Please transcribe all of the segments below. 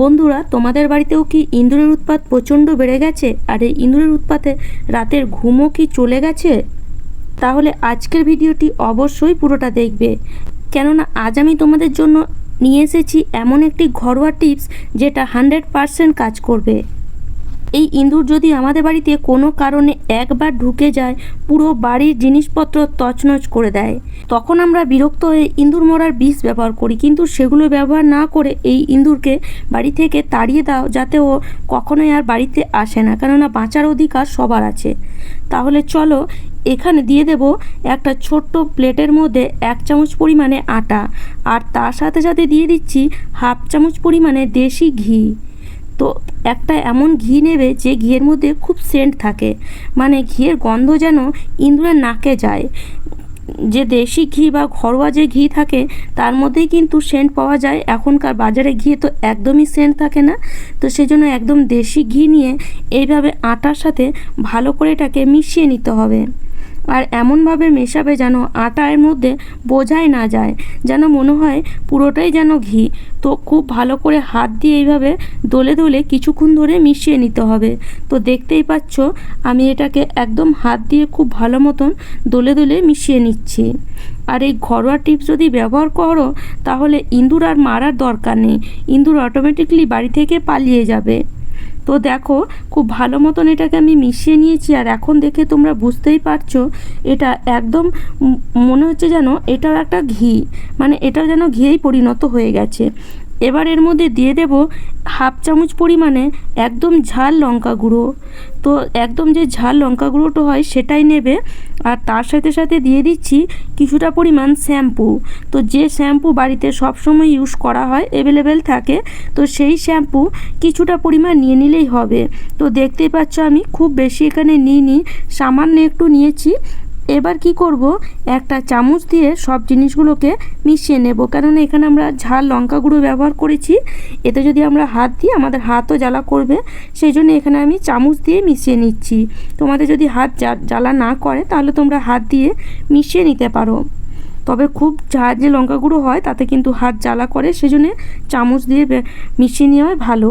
বন্ধুরা, তোমাদের বাড়িতেও কি ইঁদুরের উৎপাত প্রচণ্ড বেড়ে গেছে? আর এই ইঁদুরের উৎপাতে রাতের ঘুমও কি চলে গেছে? তাহলে আজকের ভিডিওটি অবশ্যই পুরোটা দেখবে। কেননা, আজ আমি তোমাদের জন্য নিয়ে এসেছি এমন একটি ঘরোয়া টিপস যেটা হান্ড্রেড পারসেন্ট কাজ করবে। এই ইঁদুর যদি আমাদের বাড়িতে কোনো কারণে একবার ঢুকে যায়, পুরো বাড়ির জিনিসপত্র তছনছ করে দেয়। তখন আমরা বিরক্ত হয়ে ইঁদুর মরার বিষ ব্যবহার করি, কিন্তু সেগুলো ব্যবহার না করে এই ইঁদুরকে বাড়ি থেকে তাড়িয়ে দাও, যাতে ও কখনোই আর বাড়িতে আসে না। কেননা বাঁচার অধিকার সবার আছে। তাহলে চলো, এখানে দিয়ে দেব একটা ছোট্ট প্লেটের মধ্যে এক চামচ পরিমাণে আটা, আর তার সাথে সাথে দিয়ে দিচ্ছি হাফ চামচ পরিমাণে দেশি ঘি। তো একটা এমন ঘি নেবে যে ঘিয়ের মধ্যে খুব সেন্ট থাকে। মানে ঘিয়ের গন্ধ যেন ইঁদুরের নাকে যায়। যে দেশি ঘি বা ঘরোয়া যে ঘি থাকে, তার মধ্যেই কিন্তু সেন্ট পাওয়া যায়। এখনকার বাজারে ঘি তো একদমই সেন্ট থাকে না। তো সেজন্য একদম দেশি ঘি নিয়ে এইভাবে আটার সাথে ভালো করে এটাকে মিশিয়ে নিতে হবে। আর এমনভাবে মেশাবে যেন আটা এর মধ্যে বোঝাই না যায়, যেন মনে হয় পুরোটাই যেন ঘি। তো খুব ভালো করে হাত দিয়ে এইভাবে দোলে দোলে কিছুক্ষণ ধরে মিশিয়ে নিতে হবে। তো দেখতেই পাচ্ছ, আমি এটাকে একদম হাত দিয়ে খুব ভালো মতন দোলে দোলে মিশিয়ে নিচ্ছি। আর এই ঘরোয়া টিপস যদি ব্যবহার করো, তাহলে ইঁদুর আর মারার দরকার নেই। ইঁদুর অটোমেটিকলি বাড়ি থেকে পালিয়ে যাবে। তো দেখো, খুব ভালো মতন এটাকে আমি মিশিয়ে নিয়েছি, আর এখন দেখে তোমরা বুঝতেই পারছ, এটা একদম মনে হচ্ছে যেন এটাও একটা ঘি মানে এটাও যেন ঘিয়েই পরিণত হয়ে গেছে। এবার এর মধ্যে দিয়ে দেব হাফ চামচ পরিমাণে একদম ঝাল লঙ্কা গুঁড়ো। তো একদম যে ঝাল লঙ্কা গুঁড়োটা হয় সেটাই নেবে। আর তার সাথে সাথে দিয়ে দিচ্ছি কিছুটা পরিমাণ শ্যাম্পু। তো যে শ্যাম্পু বাড়িতে সবসময় ইউজ করা হয় অ্যাভেলেবেল থাকে, তো সেই শ্যাম্পু কিছুটা পরিমাণ নিয়ে নিলেই হবে। তো দেখতেই পাচ্ছ আমি খুব বেশি এখানে নিই নিইনি, সামান্য একটু নিয়েছি। এবার কি করব? একটা চামচ দিয়ে সব জিনিসগুলোকে মিশিয়ে নেব। কেননা এখানে আমরা ঝাল, লঙ্কা গুঁড়ো ব্যবহার করেছি। এতে যদি আমরা হাত দিই, আমাদের হাতও জ্বালা করবে। সেই জন্য এখানে আমি চামচ দিয়ে মিশিয়ে নিচ্ছি। তোমাদের যদি হাত জ্বালা না করে, তাহলে তোমরা হাত দিয়ে মিশিয়ে নিতে পারো। তবে খুব যে লঙ্কা গুঁড়ো হয়, তাতে কিন্তু হাত জ্বালা করে। সেজন্য চামচ দিয়ে মিশিয়ে নেওয়াই ভালো।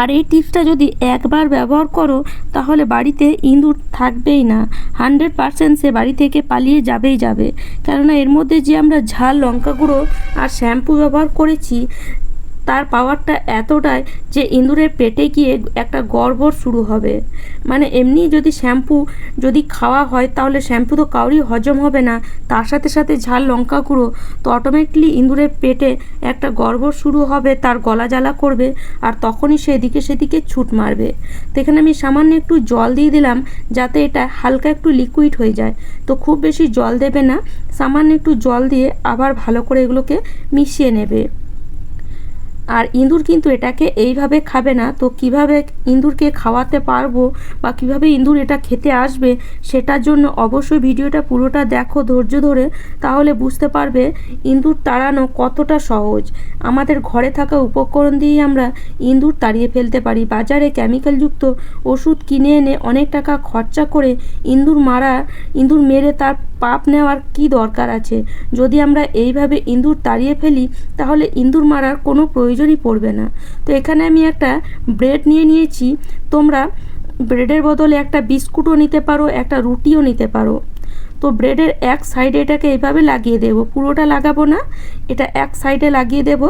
আর এই টিপসটা যদি একবার ব্যবহার করো, তাহলে বাড়িতে ইঁদুর থাকবেই না। হান্ড্রেড পারসেন্ট সে বাড়ি থেকে পালিয়ে যাবেই যাবে। কেননা এর মধ্যে যে আমরা ঝাল, লঙ্কা গুঁড়ো আর শ্যাম্পু ব্যবহার করেছি তার পাওয়ারটা এতটাই যে ইঁদুরের পেটে গিয়ে একটা গড়বড় শুরু হবে। মানে এমনি যদি শ্যাম্পু যদি খাওয়া হয়, তাহলে শ্যাম্পু তো কাউরই হজম হবে না। তার সাথে সাথে ঝাল, লঙ্কা গুঁড়ো তো অটোমেটিকলি ইঁদুরের পেটে একটা গড়বড় শুরু হবে, তার গলা জ্বালা করবে আর তখনই সে এদিকে সেদিকে ছুট মারবে। তো এখানে আমি সামান্য একটু জল দিয়ে দিলাম যাতে এটা হালকা একটু লিকুইড হয়ে যায়। তো খুব বেশি জল দেবে না, সামান্য একটু জল দিয়ে আবার ভালো করে এগুলোকে মিশিয়ে নেবে। আর ইঁদুর কিন্তু এটাকে এইভাবে খাবে না। তো কীভাবে ইঁদুরকে খাওয়াতে পারব বা কীভাবে ইঁদুর এটা খেতে আসবে সেটার জন্য অবশ্যই ভিডিওটা পুরোটা দেখো ধৈর্য ধরে। তাহলে বুঝতে পারবে ইঁদুর তাড়ানো কতটা সহজ। আমাদের ঘরে থাকা উপকরণ দিয়েই আমরা ইঁদুর তাড়িয়ে ফেলতে পারি। বাজারে কেমিক্যালযুক্ত ওষুধ কিনে এনে অনেক টাকা খরচা করে ইঁদুর মারা, ইঁদুর মেরে তার পাপ নেওয়ার কি দরকার আছে? যদি আমরা এইভাবে ইঁদুর তাড়িয়ে ফেলি, তাহলে ইঁদুর মারার কোনো প্রয়োজনই পড়বে না। তো এখানে আমি একটা ব্রেড নিয়ে নিয়েছি। তোমরা ব্রেডের বদলে একটা বিস্কুটও নিতে পারো, একটা রুটিও নিতে পারো। তো ব্রেডের এক সাইডে এটাকে এইভাবে লাগিয়ে দেব। পুরোটা লাগাবো না, এটা এক সাইডে লাগিয়ে দেব।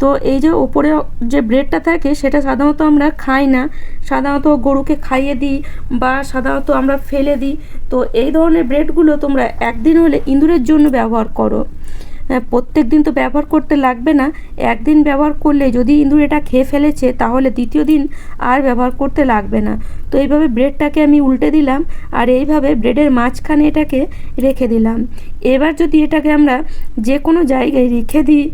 তো এই যে ওপরে যে ব্রেডটা থাকে সেটা সাধারণত আমরা খাই না। সাধারণত গরুকে খাইয়ে দিই বা সাধারণত আমরা ফেলে দিই। তো এই ধরনের ব্রেডগুলো তোমরা একদিন হলে ইঁদুরের জন্য ব্যবহার করো। হ্যাঁ, প্রত্যেক দিন তো ব্যবহার করতে লাগবে না। একদিন ব্যবহার করলে যদি ইঁদুর এটা খেয়ে ফেলেছে তাহলে দ্বিতীয় দিন আর ব্যবহার করতে লাগবে না। তো এইভাবে ব্রেডটাকে আমি উল্টে দিলাম আর এইভাবে ব্রেডের মাঝখানে এটাকে রেখে দিলাম। এবার যদি এটাকে আমরা যে কোনো জায়গায় রেখে দিই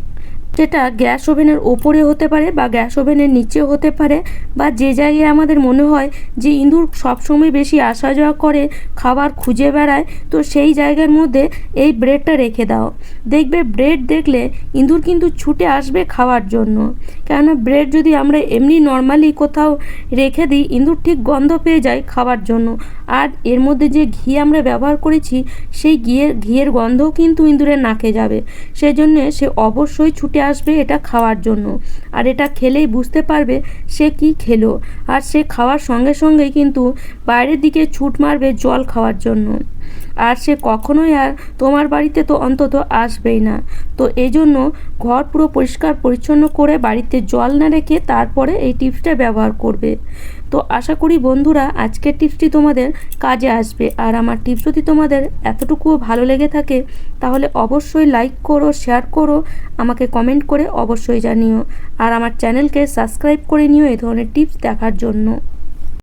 সেটা গ্যাস ওভেনের ওপরে হতে পারে বা গ্যাস ওভেনের নিচেও হতে পারে বা যে জায়গায় আমাদের মনে হয় যে ইঁদুর সবসময় বেশি আসা যাওয়া করে, খাবার খুঁজে বেড়ায়, তো সেই জায়গার মধ্যে এই ব্রেডটা রেখে দাও। দেখবে ব্রেড দেখলে ইঁদুর কিন্তু ছুটে আসবে খাওয়ার জন্য। কেননা ব্রেড যদি আমরা এমনি নর্মালি কোথাও রেখে দিই, ইঁদুর ঠিক গন্ধ পেয়ে যায় খাওয়ার জন্য। আর এর মধ্যে যে ঘি আমরা ব্যবহার করেছি, সেই ঘিয়ের ঘিয়ের গন্ধও কিন্তু ইঁদুরের নাকে যাবে। সেই জন্যে সে অবশ্যই ছুটে আসবে এটা খাওয়ার জন্য। আর এটা খেলেই বুঝতে পারবে সে কি খেলো। আর সে খাওয়ার সঙ্গে সঙ্গেই কিন্তু বাইরের দিকে ছুট মারবে জল খাওয়ার জন্য। আর সে কখনোই আর তোমার বাড়িতে তো অন্তত আসবেই না। তো এই জন্য ঘর পুরো পরিষ্কার পরিচ্ছন্ন করে বাড়িতে জল না রেখে তারপরে এই টিপসটা ব্যবহার করবে। তো আশা করি বন্ধুরা, আজকের টিপসটি তোমাদের কাজে আসবে। আর আমার টিপস যদি তোমাদের এতটুকুও ভালো লেগে থাকে, তাহলে অবশ্যই লাইক করো শেয়ার করো, আমাকে কমেন্ট করে অবশ্যই জানিও। আর আমার চ্যানেলকে সাবস্ক্রাইব করে নিও এই ধরনের টিপস দেখার জন্য।